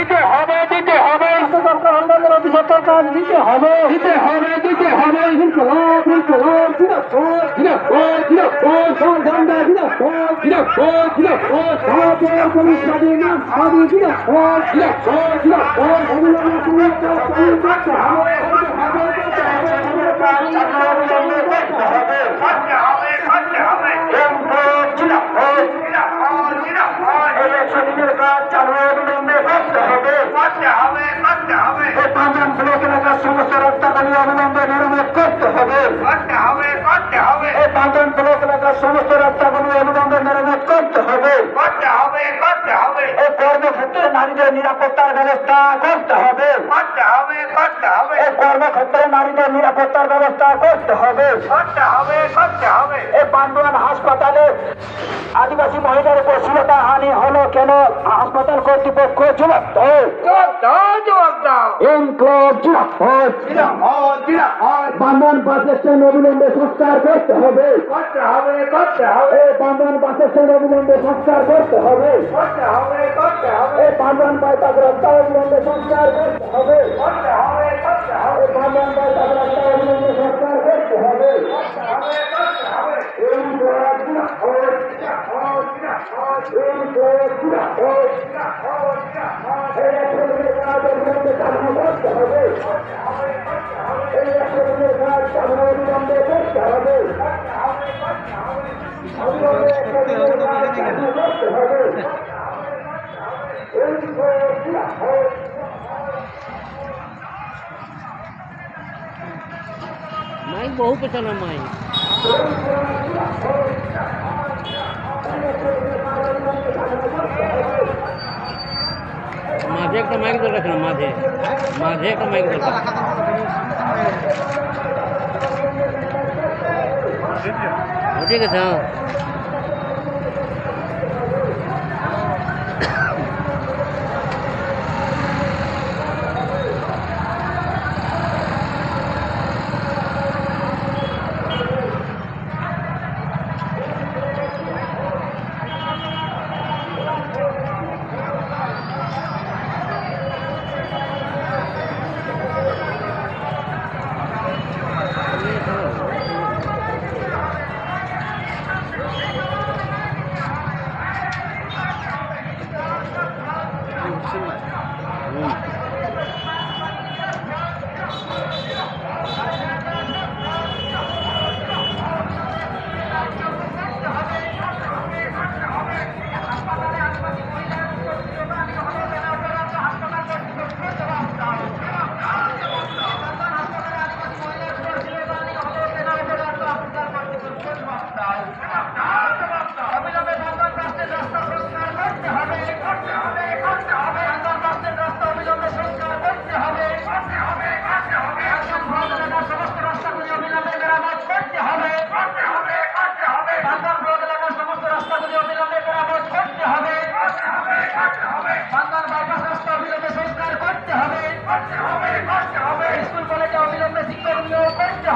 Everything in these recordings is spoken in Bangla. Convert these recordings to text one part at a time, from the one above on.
দিতে হবে দিতে হবে। সরকার দিতে হবে। দিতে হবে। করতে হবে। করতে হবে করতে হবে। এই পাঁচজন ব্লক এলাকার সমস্ত রাস্তাগুলি অবিলম্বে মেরামত করতে হবে। করতে হবে করতে হবে। এই কর্মক্ষেত্রে নারীদের নিরাপত্তার ব্যবস্থা করতে হবে। করতে হবে করতে হবে। এই কর্মক্ষেত্রে নারীদের নিরাপত্তার ব্যবস্থা করতে হবে। করতে হবে করতে হবে। এই পান্ডুয়ান হাসপাতালে হানি হলো কেন? হাসপাতাল কর্তৃপক্ষ জবাব দাও। দাও বাস স্ট্যান্ড অবিলম্বে সংস্কার করতে হবে। করতে হবে করতে হবে। এই বান্ধন বাস স্ট্যান্ড অবিলম্বে সংস্কার করতে হবে। করতে হবে করতে হবে। এই বাইপাস রাস্তা অবিলম্বে সংস্কার করতে হবে। করতে হবে করতে হবে। এই বাইপাস রাস্তা অবিলম্বে সংস্কার করতে হবে। করতে হবে একশো কাজ অবিলম্বে করতে হবে এই একশো কাজ চালু অবিলম্বে করতে হবে করতে হবে মাইক বহু পেছানো মাইক মাঝে একটা মাইক দরকার ছিল মাঝে মাঝে একটা মাইক দরকার ও, ঠিক আছে হ্যাঁ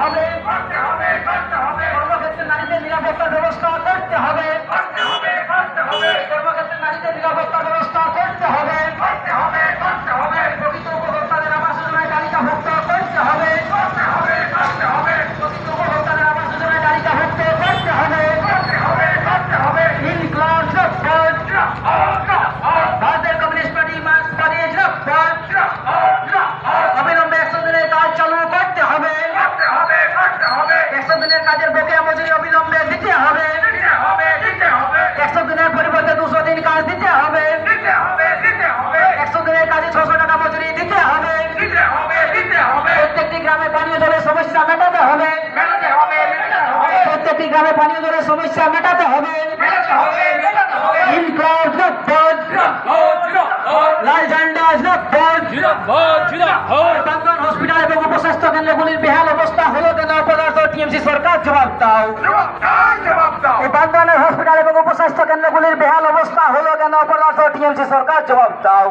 হবে কর্মক্ষেত্রে নারীদের নিরাপত্তা ব্যবস্থা করতে হবে। সমস্যা মেটাতে হবে। লাল ঝান্ডা বন্ধন হসপিটাল এবং উপস্বাস্থ্য কেন্দ্রগুলির বেহাল অবস্থা হলো কেন পদার্থ টিএমসি সরকার জবাব দাও। এই হসপিটাল এবং উপস্বাস্থ্য কেন্দ্রগুলির বেহাল অবস্থা হলো কেন পদার্থ টিএমসি সরকার জবাব দাও।